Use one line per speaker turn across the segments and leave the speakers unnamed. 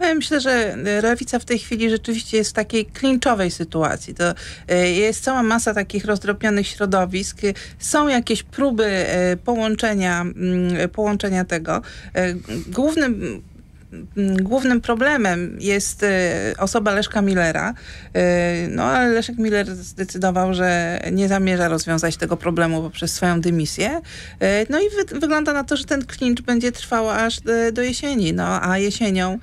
myślę, że lewica w tej chwili rzeczywiście jest w takiej klinczowej sytuacji. To jest cała masa takich rozdrobnionych środowisk. Są jakieś próby połączenia, mm, połączenia tego. Głównym głównym problemem jest e, osoba Leszka Millera. E, no ale Leszek Miller zdecydował, że nie zamierza rozwiązać tego problemu poprzez swoją dymisję. E, no i wy wygląda na to, że ten klincz będzie trwał aż do jesieni. No a jesienią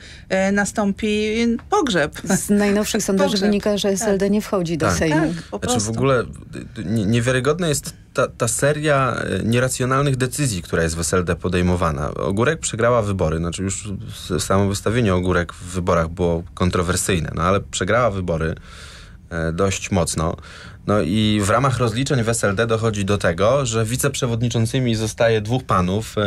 nastąpi pogrzeb.
Z najnowszych sondaży pogrzeb. wynika, że SLD tak. nie wchodzi do tak. Sejmu.
Tak, znaczy w ogóle niewiarygodne jest ta, ta seria e, nieracjonalnych decyzji, która jest w SLD podejmowana. Ogórek przegrała wybory, znaczy już samo wystawienie Ogórek w wyborach było kontrowersyjne, no ale przegrała wybory dość mocno. No i w ramach rozliczeń w SLD dochodzi do tego, że wiceprzewodniczącymi zostaje dwóch panów, e,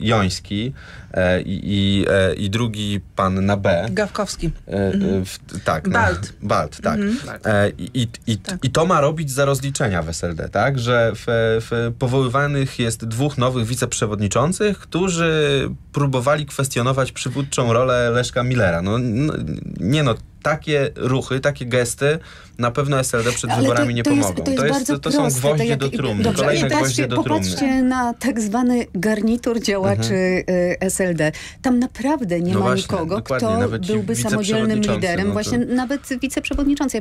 Joński e, i, e, i drugi pan na B.
Gawkowski.
Mhm. tak.
Balt.
Na, Balt, tak. Mhm. I, i, tak. I to ma robić za rozliczenia w SLD, tak? Że w, w powoływanych jest dwóch nowych wiceprzewodniczących, którzy próbowali kwestionować przywódczą rolę Leszka Millera. No, no nie no, takie ruchy, takie gesty na pewno SLD przed Ale wyborami to, nie pomogą.
Jest, to, jest to, to są gwoździe jak, do trumny, dobrze, kolejne patrzcie, gwoździe do trumny. Popatrzcie na tak zwany garnitur działaczy mhm. SLD. Tam naprawdę nie no ma właśnie, nikogo, kto byłby samodzielnym liderem, no to... właśnie nawet wiceprzewodniczący.